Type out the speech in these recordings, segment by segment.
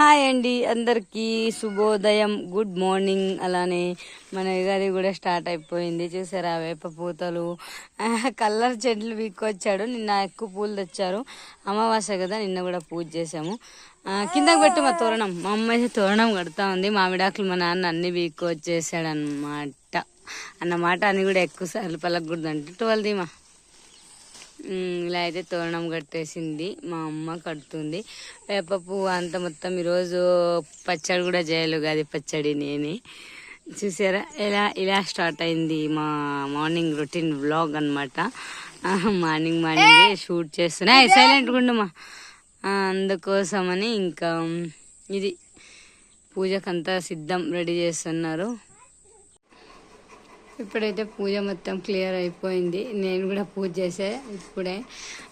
Hi అండి అందరికీ శుభోదయం గుడ్ మార్నింగ్ అలానే మన యుగాది కూడా స్టార్ట్ అయిపోయింది. చూసారా వేప పూతలు? కలర్ చెట్లు వీక్కొచ్చాడు నిన్న ఎక్కువ పూలు తెచ్చారు. అమావాస్య కదా నిన్న కూడా పూజ చేసాము కిందకు పెట్టి మా తోరణం. మా అమ్మ అయితే తోరణం కడతా ఉంది. మామిడాకులు మా నాన్న అన్ని వీక్కొచ్చేసాడు అనమాట అన్నమాట అని కూడా ఎక్కువ సార్లు పలకూడదు అంటే ట్వెల్వ్ ఇలా అయితే తోరణం కట్టేసింది. మా అమ్మ కడుతుంది. వేప పువ్వు అంత మొత్తం ఈరోజు పచ్చడి కూడా చేయాలి అది పచ్చడి నేనే. చూసారా? ఇలా ఇలా స్టార్ట్ అయింది మా మార్నింగ్ రొటీన్ వ్లాగ్ అనమాట మార్నింగ్ మార్నింగ్ షూట్ చేస్తున్నా. సైలెంట్ గుండుమా అందుకోసమని ఇంకా ఇది పూజకంతా సిద్ధం రెడీ చేస్తున్నారు. ఇప్పుడైతే పూజ మొత్తం క్లియర్ అయిపోయింది. నేను కూడా పూజ చేసే ఇప్పుడే.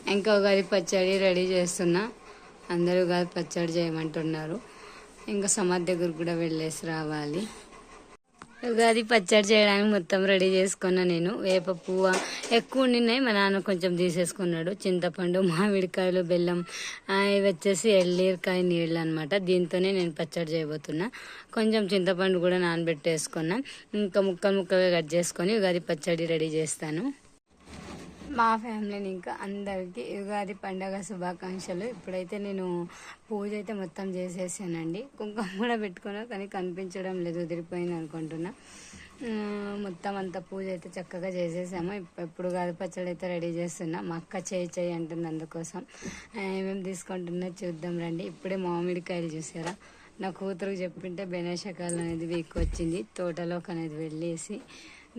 ఇంకా ఉగాది పచ్చడి రెడీ చేస్తున్నా. అందరూ ఉగాది పచ్చడి చేయమంటున్నారు. ఇంకా సమాధి దగ్గరకు కూడా వెళ్ళేసి రావాలి. ఉగాది పచ్చడి చేయడానికి మొత్తం రెడీ చేసుకున్నా నేను. వేప పువ్వ ఎక్కువ ఉండినాయి మా నాన్న కొంచెం తీసేసుకున్నాడు. చింతపండు మామిడికాయలు బెల్లం ఇవి వచ్చేసి ఎల్లీరకాయ నీళ్ళు అనమాట దీంతోనే నేను పచ్చడి చేయబోతున్నా. కొంచెం చింతపండు కూడా నానబెట్టేసుకున్నా. ఇంకా ముక్కలు ముక్కలుగా కట్ చేసుకొని ఉగాది పచ్చడి రెడీ చేస్తాను. మా ఫ్యామిలీని ఇంకా అందరికీ ఉగాది పండగ శుభాకాంక్షలు. ఇప్పుడైతే నేను పూజ అయితే మొత్తం చేసేసానండి. కుంకుమ కూడా పెట్టుకున్నా కానీ కనిపించడం లేదు ఉదిరిపోయింది అనుకుంటున్నా. మొత్తం అంతా పూజ అయితే చక్కగా చేసేసాము. ఎప్పుడు ఇప్పుడు పచ్చడి అయితే రెడీ చేస్తున్నా. మా అక్క చేయి చేయి అంటుంది అందుకోసం. ఏమేమి తీసుకుంటున్నా చూద్దాం రండి. ఇప్పుడే మామిడికాయలు చూసారా? నా కూతురుకు చెప్పింటే బెనేషకాయలు అనేది వీక్ వచ్చింది తోటలోకి అనేది వెళ్ళేసి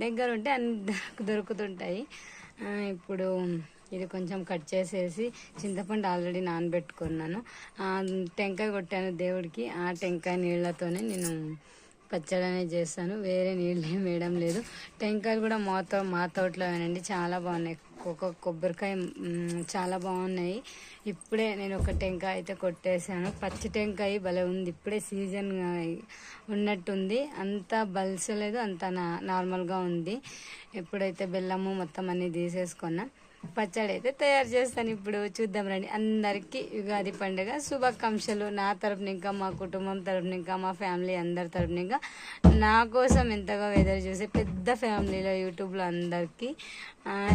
దగ్గర ఉంటే అన్ని దొరుకుతుంటాయి. ఇప్పుడు ఇది కొంచెం కట్ చేసేసి చింతపండు ఆల్రెడీ నానబెట్టుకున్నాను. ఆ, టెంకాయ కొట్టాను దేవుడికి. ఆ టెంకాయ నీళ్ళతోనే నేను పచ్చడి చేస్తాను. వేరే నీళ్ళు ఏం వేయడం లేదు. టెంకాయలు కూడా మా తో మా తోటలోనండి చాలా బాగున్నాయి. ఒక కొబ్బరికాయ చాలా బాగున్నాయి. ఇప్పుడే నేను ఒక టెంకాయ అయితే కొట్టేశాను. పచ్చి టెంకాయ భలే ఉంది. ఇప్పుడే సీజన్ ఉన్నట్టుంది. అంత బలసలేదు అంత నా నార్మల్గా ఉంది. ఎప్పుడైతే బెల్లము మొత్తం అన్నీ తీసేసుకున్నా పచ్చడి అయితే తయారు చేస్తాను. ఇప్పుడు చూద్దాం రండి. అందరికీ యుగాది పండుగ శుభాకాంక్షలు. నా తరపున ఇంకా మా కుటుంబం తరపున ఇంకా మా ఫ్యామిలీ అందరి తరపున ఇంకా. నా కోసం ఎంతగా వెదర్ చూసే పెద్ద ఫ్యామిలీలో యూట్యూబ్లో అందరికీ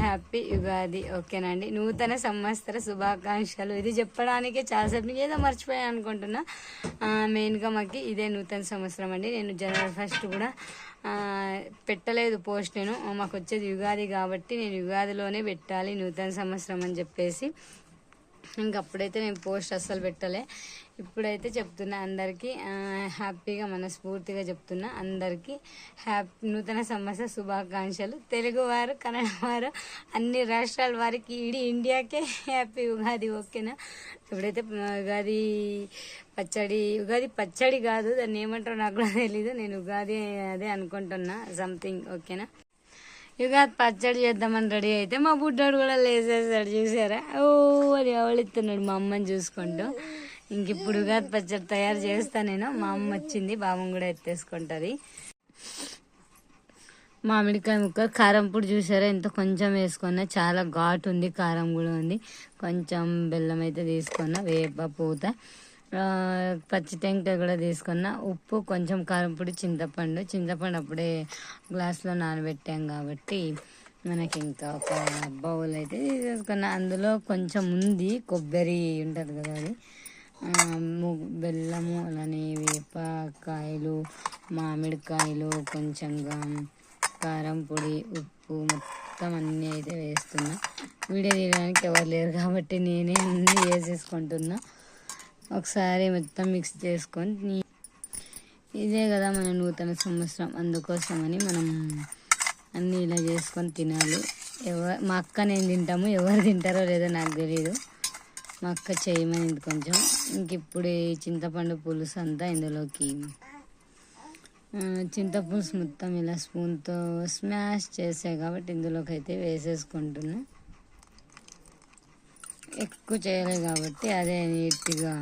హ్యాపీ యుగాది ఓకేనండి నూతన సంవత్సర శుభాకాంక్షలు. ఇది చెప్పడానికే చాలాసేపు ఏదో మర్చిపోయాను అనుకుంటున్నా. మెయిన్గా మాకు ఇదే నూతన సంవత్సరం అండి. నేను జనవరి ఫస్ట్ కూడా పెట్టలేదు పోస్ట్ నేను. మాకు వచ్చేది యుగాది కాబట్టి నేను యుగాదిలోనే పెట్టాలి నూతన సంవత్సరం అని చెప్పేసి. ఇంక అప్పుడైతే నేను పోస్ట్ అస్సలు పెట్టలే. ఇప్పుడైతే చెప్తున్నా అందరికీ హ్యాపీగా మనస్ఫూర్తిగా చెప్తున్నా అందరికీ. హ్యాపీ నూతన సంవత్సర శుభాకాంక్షలు. తెలుగువారు కన్నడ వారు అన్ని రాష్ట్రాల వారికి ఇడీ ఇండియాకే హ్యాపీ ఉగాది ఓకేనా? ఇప్పుడైతే ఉగాది పచ్చడి ఉగాది పచ్చడి కాదు దాన్ని ఏమంటారో నాకు కూడా తెలీదు. నేను ఉగాది అదే అనుకుంటున్నా సంథింగ్ ఓకేనా? ఉగాది పచ్చడి చేద్దామని రెడీ అయితే మా బుడ్డోడు కూడా లేసేసాడు చూసారా? ఓ అది ఎవళిస్తున్నాడు మా అమ్మని చూసుకుంటూ. ఇంక ఇప్పుడుగా ఉగాది పచ్చడి తయారు చేస్తా నేను. మా అమ్మ వచ్చింది బామ్మ కూడా ఎత్తేసుకుంటుంది. మామిడికాయ ముక్క కారం పొడి చూసారా? ఎంత కొంచెం వేసుకున్నా చాలా ఘాటు ఉంది కారం కూడా ఉంది. కొంచెం బెల్లం అయితే తీసుకున్నా వేప పూత. పచ్చి టెంకాయ కూడా తీసుకున్నా. ఉప్పు కొంచెం కారం పొడి చింతపండు. చింతపండు అప్పుడే గ్లాస్లో నానబెట్టాం కాబట్టి మనకి ఇంకా ఒక బౌల్ అయితే తీసుకున్నా. అందులో కొంచెం ఉంది కొబ్బరి ఉంటుంది కదా అది. బెల్లము అలానే వేపకాయలు మామిడికాయలు కొంచెంగా కారం పొడి ఉప్పు మొత్తం అన్నీ అయితే వేస్తున్నా. వీడియో తీయడానికి ఎవరు లేరు కాబట్టి నేనే అన్నీ వేసేసుకుంటున్నా. ఒకసారి మొత్తం మిక్స్ చేసుకొని ఇదే కదా మన నూతన సంవత్సరం. అందుకోసమని మనం అన్నీ ఇలా చేసుకొని తినాలి. ఎవరు మా అక్క నేను తింటాము ఎవరు తింటారో లేదో నాకు తెలియదు మా అక్క చేయమనింది కొంచెం. ఇంక ఇప్పుడు చింతపండు పులుసు అంతా ఇందులోకి చింతపులుసు మొత్తం ఇలా స్పూన్తో స్మాష్ చేసే కాబట్టి ఇందులోకి అయితే వేసేసుకుంటున్నా. ఎక్కువ చేయలేదు కాబట్టి అదే నీట్గా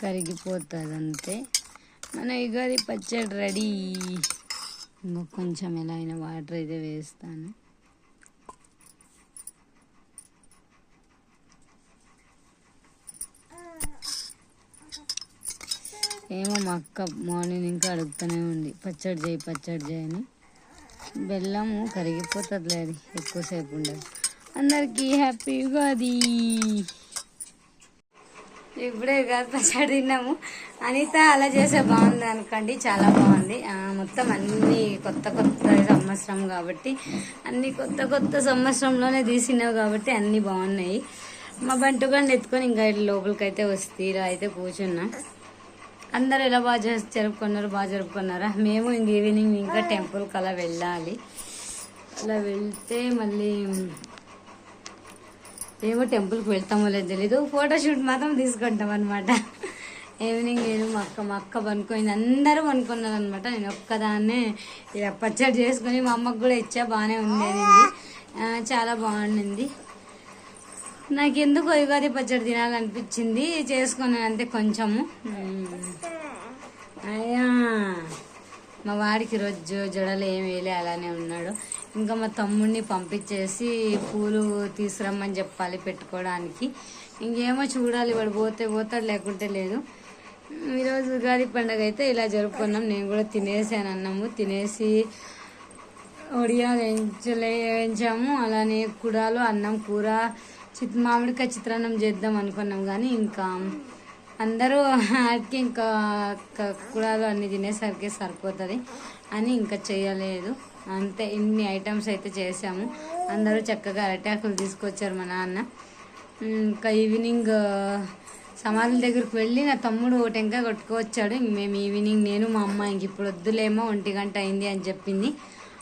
కరిగిపోతుంది అంతే మన యుగాది పచ్చడి రెడీ. ఇంకా కొంచెం ఎలా అయినా వాటర్ అయితే వేస్తాను. ఏమో మా అక్క మార్నింగ్ ఇంకా అడుగుతూనే ఉంది. పచ్చడి చేయి పచ్చడి చేయని బెల్లము కరిగిపోతుంది అది. ఎక్కువసేపు ఉండదు. అందరికీ హ్యాపీ ఉగాది. ఇప్పుడే కాదు పచ్చడి తిన్నాము. అనిత అలా చేసే బాగుంది అనుకోండి. చాలా బాగుంది. ఆ, మొత్తం అన్ని కొత్త కొత్త సంవత్సరం కాబట్టి అన్ని కొత్త కొత్త సంవత్సరంలోనే తీసినావు కాబట్టి అన్ని బాగున్నాయి. మా బంటుగాన్ని ఎత్తుకొని ఇంకా లోపలికైతే లోపలికి అయితే వస్తీరా అయితే కూర్చున్నా. అందరు ఎలా బాగా జరుపుకున్నారు బాగా జరుపుకున్నారా? మేము ఇంక ఈవినింగ్ ఇంకా టెంపుల్కి అలా వెళ్ళాలి. అలా వెళ్తే మళ్ళీ ఏమో టెంపుల్కి వెళ్తామో లేదు తెలీదు. ఫోటోషూట్ మాత్రం తీసుకుంటాం అనమాట ఈవినింగ్ నేను మా అక్క మా అక్క పనుకోయింది అందరూ పనుకున్నారు అనమాట నేను ఒక్కదాన్నే పచ్చడి చేసుకొని మా అమ్మకు కూడా ఇచ్చా. బాగానే ఉండేది చాలా బాగుండింది. నాకు ఎందుకు యుగాది పచ్చడి తినాలనిపించింది. చేసుకున్నాను అంతే కొంచెము. అయ్యా. మా వాడికి రోజు జడలు ఏం వేయలే అలానే ఉన్నాడు. ఇంకా మా తమ్ముడిని పంపించేసి పూలు తీసుకురమ్మని చెప్పాలి పెట్టుకోవడానికి. ఇంకేమో చూడాలి వాడు పోతే పోతాడు లేకుంటే లేదు. ఈరోజు ఉగాది పండుగ అయితే ఇలా జరుపుకున్నాం. నేను కూడా తినేసాను అన్నము. తినేసి ఒడియా వేయించలే వేయించాము. అలానే కుడాలు అన్నం కూర చిత్ మామిడికాయ చిత్రాన్నం చేద్దాం అనుకున్నాం కానీ ఇంకా అందరూ ఆడికి ఇంకా క- కుడాలు అన్ని తినేసరికి సరిపోతుంది అని ఇంకా చేయలేదు అంతే ఇన్ని ఐటమ్స్ అయితే చేసాము. అందరూ చక్కగా అరటాకులు తీసుకొచ్చారు మా నాన్న. ఇంకా ఈవినింగ్ సమాధుల దగ్గరికి వెళ్ళి నా తమ్ముడు టెంకాయ కొట్టుకొచ్చాడు. ఇంక మేము ఈవినింగ్ నేను మా అమ్మ ఇంక ఇప్పుడు వద్దులేమో ఒంటి గంట అయింది అని చెప్పింది.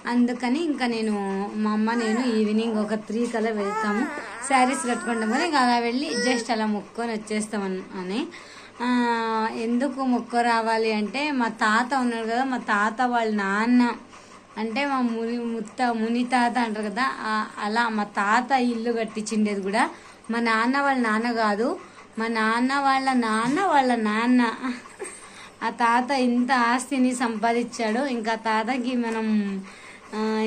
అందుకని ఇంకా నేను మా అమ్మ నేను ఈవినింగ్ ఒక త్రీ కల్లా వెళ్తాము. శారీస్ కట్టుకుంటాం కదా ఇంకా అలా వెళ్ళి జస్ట్ అలా మొక్కొని వచ్చేస్తాం అని ఎందుకు మొక్క రావాలి అంటే మా తాత ఉన్నాడు కదా మా తాత వాళ్ళ నాన్న అంటే మా ముని ముత్త ముని తాత అంటారు కదా అలా మా తాత ఇల్లు కట్టించిండేది కూడా మా నాన్న వాళ్ళ నాన్న కాదు మా నాన్న వాళ్ళ నాన్న వాళ్ళ నాన్న. ఆ తాత ఇంత ఆస్తిని సంపాదించాడు ఇంకా తాతకి మనం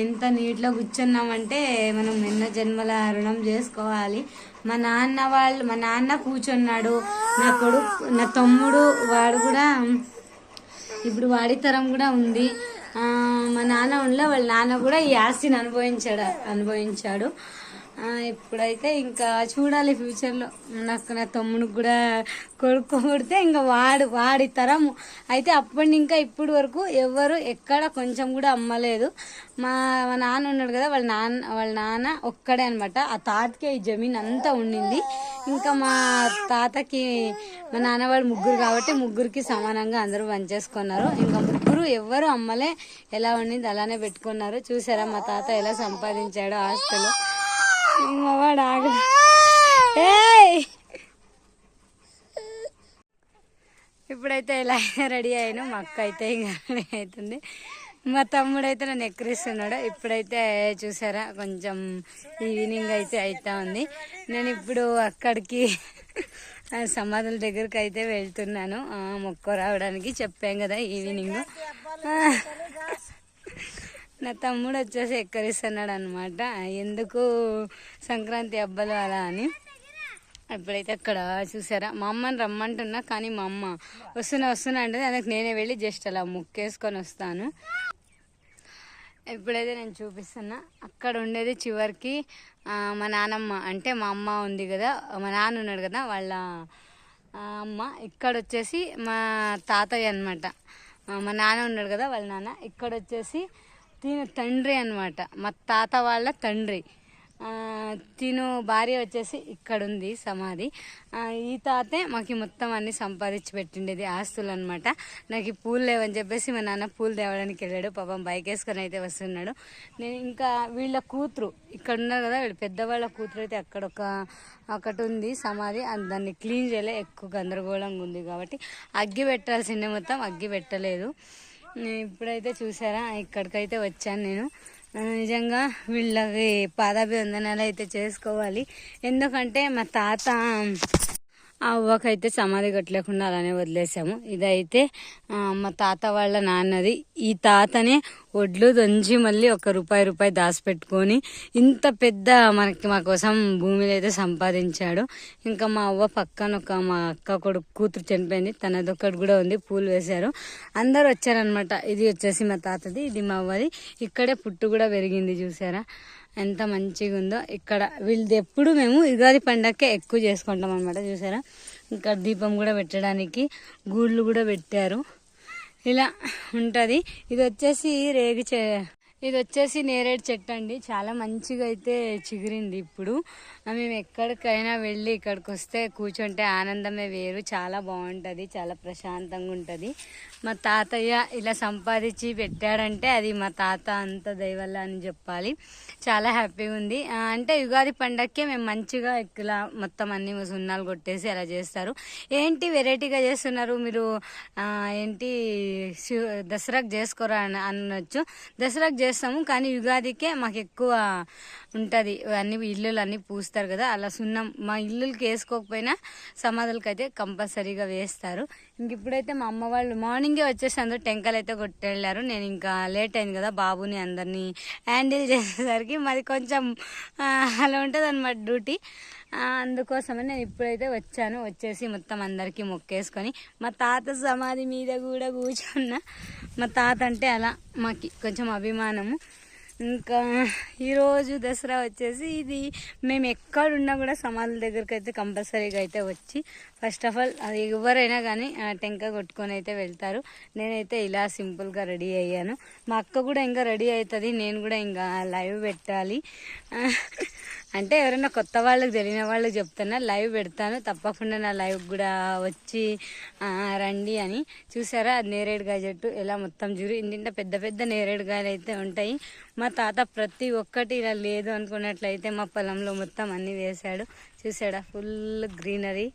ఎంత నీట్లో నీటిలో కూర్చున్నామంటే మనం ఎన్నో జన్మల రుణం చేసుకోవాలి. మా నాన్న వాళ్ళు మా నాన్న కూర్చున్నాడు. నా కొడుకు నా తమ్ముడు వాడు కూడా ఇప్పుడు వాడి తరం కూడా ఉంది. మా నాన్న ఉండలో వాళ్ళ నాన్న కూడా ఈ ఆస్తిని అనుభవించాడు అనుభవించాడు. ఇప్పుడైతే ఇంకా చూడాలి ఫ్యూచర్లో నాకు నా తమ్ముడికి కూడా కొడుకు కొడితే ఇంకా వాడు వాడి తరం. అయితే అప్పటి ఇంకా ఇప్పుడు వరకు ఎవరు ఎక్కడ కొంచెం కూడా అమ్మలేదు. మా మా నాన్న ఉన్నాడు కదా వాళ్ళ నాన్న వాళ్ళ నాన్న ఒక్కడే అనమాట ఆ తాతకే ఈ జమీన్ అంతా ఉండింది. ఇంకా మా తాతకి మా నాన్న వాళ్ళు ముగ్గురు కాబట్టి ముగ్గురికి సమానంగా అందరూ పనిచేసుకున్నారు. ఇంకా ముగ్గురు ఎవ్వరు అమ్మలే ఎలా ఉండింది అలానే పెట్టుకున్నారు. చూసారా మా తాత ఎలా సంపాదించాడో ఆస్తులు. ఆగ. ఇప్పుడైతే ఇలా రెడీ అయినా మా అక్క అయితే ఇంకా రెడీ అవుతుంది. మా తమ్ముడు అయితే నన్ను ఎక్కిరిస్తున్నాడు. ఇప్పుడైతే చూసారా? కొంచెం ఈవినింగ్ అయితే అవుతా ఉంది. నేను ఇప్పుడు అక్కడికి సమాధుల దగ్గరికి అయితే వెళ్తున్నాను. మొక్క రావడానికి చెప్పాం కదా ఈవినింగ్. నా తమ్ముడు వచ్చేసి ఎక్కరిస్తున్నాడు అనమాట ఎందుకు సంక్రాంతి అబ్బలు అలా అని. ఇప్పుడైతే అక్కడ చూసారా? మా అమ్మని రమ్మంటున్నా కానీ మా అమ్మ వస్తున్నా వస్తున్నా అంటే అందుకు నేనే వెళ్ళి జస్ట్ అలా ముక్కేసుకొని వస్తాను. ఇప్పుడైతే నేను చూపిస్తున్నా. అక్కడ ఉండేది చివరికి మా నానమ్మ. అంటే మా అమ్మ ఉంది కదా మా నాన్న ఉన్నాడు కదా వాళ్ళ అమ్మ. ఇక్కడ వచ్చేసి మా తాతయ్య అనమాట మా నాన్న ఉన్నాడు కదా వాళ్ళ నాన్న. ఇక్కడ వచ్చేసి తిను తండ్రి అనమాట మా తాత వాళ్ళ తండ్రి. తిను భార్య వచ్చేసి ఇక్కడ ఉంది సమాధి ఈ తాతే మాకు మొత్తం అన్ని సంపాదించి పెట్టిండేది ఆస్తులు అనమాట నాకు ఈ పూలు లేవని చెప్పేసి మా నాన్న పూలు తేవడానికి వెళ్ళాడు. పాపం బైక్ వేసుకొని అయితే వస్తున్నాడు. నేను ఇంకా వీళ్ళ కూతురు ఇక్కడ ఉన్నారు కదా వీళ్ళ పెద్దవాళ్ళ కూతురు అయితే అక్కడ ఒక ఒకటి ఉంది సమాధి. దాన్ని క్లీన్ చేయలే. ఎక్కువ గందరగోళంగా ఉంది కాబట్టి అగ్గి పెట్టాల్సిందే మొత్తం అగ్గి పెట్టలేదు. ఇప్పుడైతే చూసారా? ఇక్కడికైతే వచ్చాను నేను. నిజంగా వీళ్ళకి పాదాభివందనాలు అయితే చేసుకోవాలి. ఎందుకంటే మా తాత ఆ అవ్వకైతే సమాధి కట్టలేకుండా అలానే వదిలేసాము ఇదైతే మా తాత వాళ్ళ నాన్నది. ఈ తాతనే ఒడ్లు దంచి మళ్ళీ ఒక రూపాయి రూపాయి దాచిపెట్టుకొని ఇంత పెద్ద మనకి మా కోసం భూమిలో అయితే సంపాదించాడు. ఇంకా మా అవ్వ పక్కన ఒక మా అక్క కొడుకు కూతురు చనిపోయింది. తనదొక్కటి కూడా ఉంది. పూలు వేశారు. అందరు వచ్చారనమాట ఇది వచ్చేసి మా తాతది ఇది మా అవ్వది. ఇక్కడే పుట్టు కూడా పెరిగింది చూసారా? ఎంత మంచిగా ఉందో. ఇక్కడ వీళ్ళది ఎప్పుడు మేము యుగాది పండగకే ఎక్కువ చేసుకుంటాం అనమాట చూసారా? ఇంకా దీపం కూడా పెట్టడానికి గూళ్ళు కూడా పెట్టారు. ఇలా ఉంటుంది. ఇది వచ్చేసి రేగి చె ఇది వచ్చేసి నేరేడు చెట్టు అండి. చాలా మంచిగా అయితే చిగురింది ఇప్పుడు. మేము ఎక్కడికైనా వెళ్ళి ఇక్కడికి వస్తే కూర్చుంటే ఆనందమే వేరు. చాలా బాగుంటుంది. చాలా ప్రశాంతంగా ఉంటుంది. మా తాతయ్య ఇలా సంపాదించి పెట్టాడంటే అది మా తాత అంత దయవల్ల అని చెప్పాలి. చాలా హ్యాపీగా ఉంది. అంటే యుగాది పండగకే మేము మంచిగా ఇలా మొత్తం అన్ని సున్నాలు కొట్టేసి అలా చేస్తారు. ఏంటి వెరైటీగా చేస్తున్నారు మీరు? ఏంటి దసరాకు చేసుకోరా అని అనొచ్చు. దసరాకు చేస్తాము కానీ యుగాదికే మాకు ఎక్కువ ఉంటుంది. అన్ని ఇల్లులు అన్నీ పూస్తారు కదా అలా సున్నం. మా ఇల్లులకి వేసుకోకపోయినా సమాధులకి అయితే కంపల్సరీగా వేస్తారు. ఇంక ఇప్పుడైతే మా అమ్మ వాళ్ళు మార్నింగే వచ్చేసి అందరూ టెంకాయలు అయితే కొట్టెళ్ళారు. నేను ఇంకా లేట్ అయింది కదా బాబుని అందరినీ హ్యాండిల్ చేసేసరికి మరి కొంచెం అలా ఉంటుంది అనమాట డ్యూటీ అందుకోసమని నేను ఇప్పుడైతే వచ్చాను. వచ్చేసి మొత్తం అందరికీ మొక్కేసుకొని మా తాత సమాధి మీద కూడా కూర్చున్న. మా తాత అంటే అలా మాకి కొంచెం అభిమానము. ఇంకా ఈరోజు దసరా వచ్చేసి ఇది మేము ఎక్కడున్నా కూడా సమాధుల దగ్గరికి అయితే కంపల్సరీగా అయితే వచ్చి ఫస్ట్ ఆఫ్ ఆల్ అది ఎవరైనా కానీ టెంక కొట్టుకొని అయితే వెళ్తారు. నేనైతే ఇలా సింపుల్గా రెడీ అయ్యాను. మా అక్క కూడా ఇంకా రెడీ అవుతుంది నేను కూడా ఇంకా లైవ్ పెట్టాలి. అంటే ఎవరైనా కొత్త వాళ్ళకి తెలియని వాళ్ళకి చెప్తున్నా లైవ్ పెడతాను తప్పకుండా నా లైవ్ కూడా వచ్చి రండి అని. చూసారా? అది నేరేడుగాయ చెట్టు ఎలా మొత్తం జురి ఇంటింట పెద్ద పెద్ద నేరేడుగాయలు అయితే ఉంటాయి. మా తాత ప్రతి ఒక్కటి ఇలా లేదు అనుకున్నట్లయితే మా పొలంలో మొత్తం అన్నీ వేశాడు. చూసాడా? ఫుల్ గ్రీనరీ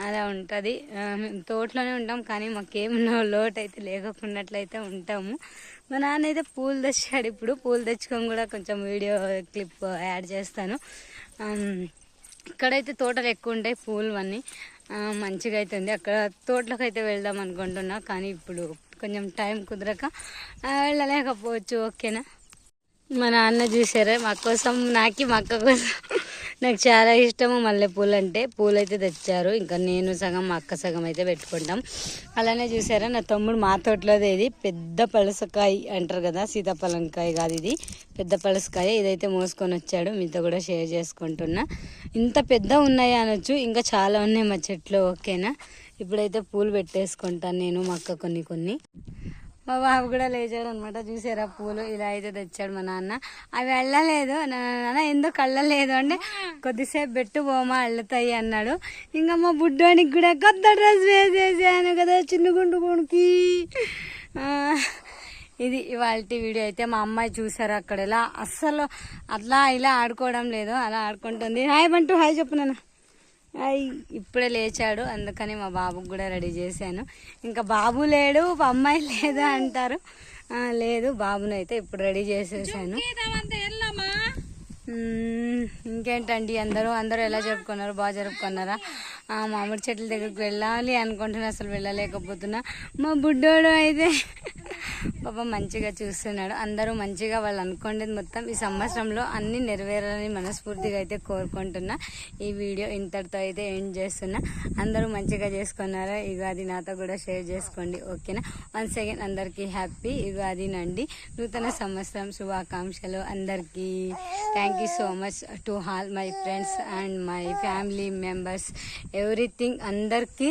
అలా ఉంటుంది. మేము తోటలోనే ఉంటాం కానీ మాకేం లోటు అయితే లేకపోయినట్లయితే ఉంటాము. మా నాన్న అయితే పూలు తెచ్చాడు. ఇప్పుడు పూలు తెచ్చుకొని కూడా కొంచెం వీడియో క్లిప్ యాడ్ చేస్తాను. ఇక్కడైతే తోటలు ఎక్కువ ఉంటాయి పూలు అన్నీ. మంచిగా అయితే ఉంది. అక్కడ తోటలకు అయితే వెళ్దాం అనుకుంటున్నా కానీ ఇప్పుడు కొంచెం టైం కుదరక వెళ్ళలేకపోవచ్చు. ఓకేనా? మా నాన్న చూసారా? మా కోసం నాకి మా అక్క కోసం నాకు చాలా ఇష్టము మల్లెపూలు అంటే. పూలు అయితే తెచ్చారు. ఇంకా నేను సగం మా అక్క సగం అయితే పెట్టుకుంటాం. అలానే చూసారా నా తమ్ముడు మా తోటలోది ఇది. పెద్ద పలసకాయ అంటారు కదా సీతాఫలంకాయ కాదు ఇది. పెద్ద పలసకాయ. ఇదైతే మోసుకొని వచ్చాడు. మీతో కూడా షేర్ చేసుకుంటున్నా. ఇంత పెద్ద ఉన్నాయి అనొచ్చు. ఇంకా చాలా ఉన్నాయి మా చెట్లు. ఓకేనా? ఇప్పుడైతే పూలు పెట్టేసుకుంటాను నేను మా అక్క కొన్ని కొన్ని. మా బాబు కూడా లేచాడు అనమాట చూసారా పూలు ఇలా అయితే తెచ్చాడు మా నాన్న. అవి వెళ్ళలేదు. నా- నాన్న ఎందుకు కళ్ళలేదు అంటే కొద్దిసేపు పెట్టు పోమా అల్లుతాయి అన్నాడు. ఇంకా మా బుడ్డోనికి కూడా కొత్త డ్రెస్ వేసేసాను కదా చిన్న గుండు గుండుకి ఇది ఇవాళ వీడియో అయితే మా అమ్మాయి చూసారు అక్కడ ఇలా అస్సలు అట్లా ఇలా ఆడుకోవడం లేదు. అలా ఆడుకుంటుంది. హాయ్ బంటూ హాయ్ చెప్పు నాన్న. హాయ్ ఇప్పుడే లేచాడు. అందుకని మా బాబుకి కూడా రెడీ చేశాను. ఇంకా బాబు లేడు అమ్మాయి లేదా అంటారు. లేదు బాబునైతే ఇప్పుడు రెడీ చేసేసాను. ఇంకేంటండి అందరూ? అందరూ ఎలా జరుపుకున్నారు? బాగా జరుపుకున్నారా? ఆ, మామిడి చెట్ల దగ్గరికి వెళ్ళాలి అనుకుంటున్నా అసలు వెళ్ళలేకపోతున్నా. మా బుడ్డోడు అయితే పాప మంచిగా చూస్తున్నాడు. అందరూ మంచిగా వాళ్ళు అనుకోండేది మొత్తం ఈ సంవత్సరంలో అన్ని నెరవేరాలని మనస్ఫూర్తిగా అయితే కోరుకుంటున్నా. ఈ వీడియో ఇంతటితో అయితే ఎండ్ చేస్తున్నా. అందరూ మంచిగా చేసుకున్నారా? యుగాది నాతో కూడా షేర్ చేసుకోండి. ఓకేనా? వన్స్ అగైన్ అందరికీ హ్యాపీ యుగాది నండి. నూతన సంవత్సరం శుభాకాంక్షలు అందరికీ. Thank you so much to all my friends and my family members everything అందరికీ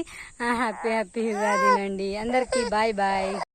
హ్యాపీ హ్యాపీ యుగాది నండి అందరికీ బాయ్ బాయ్.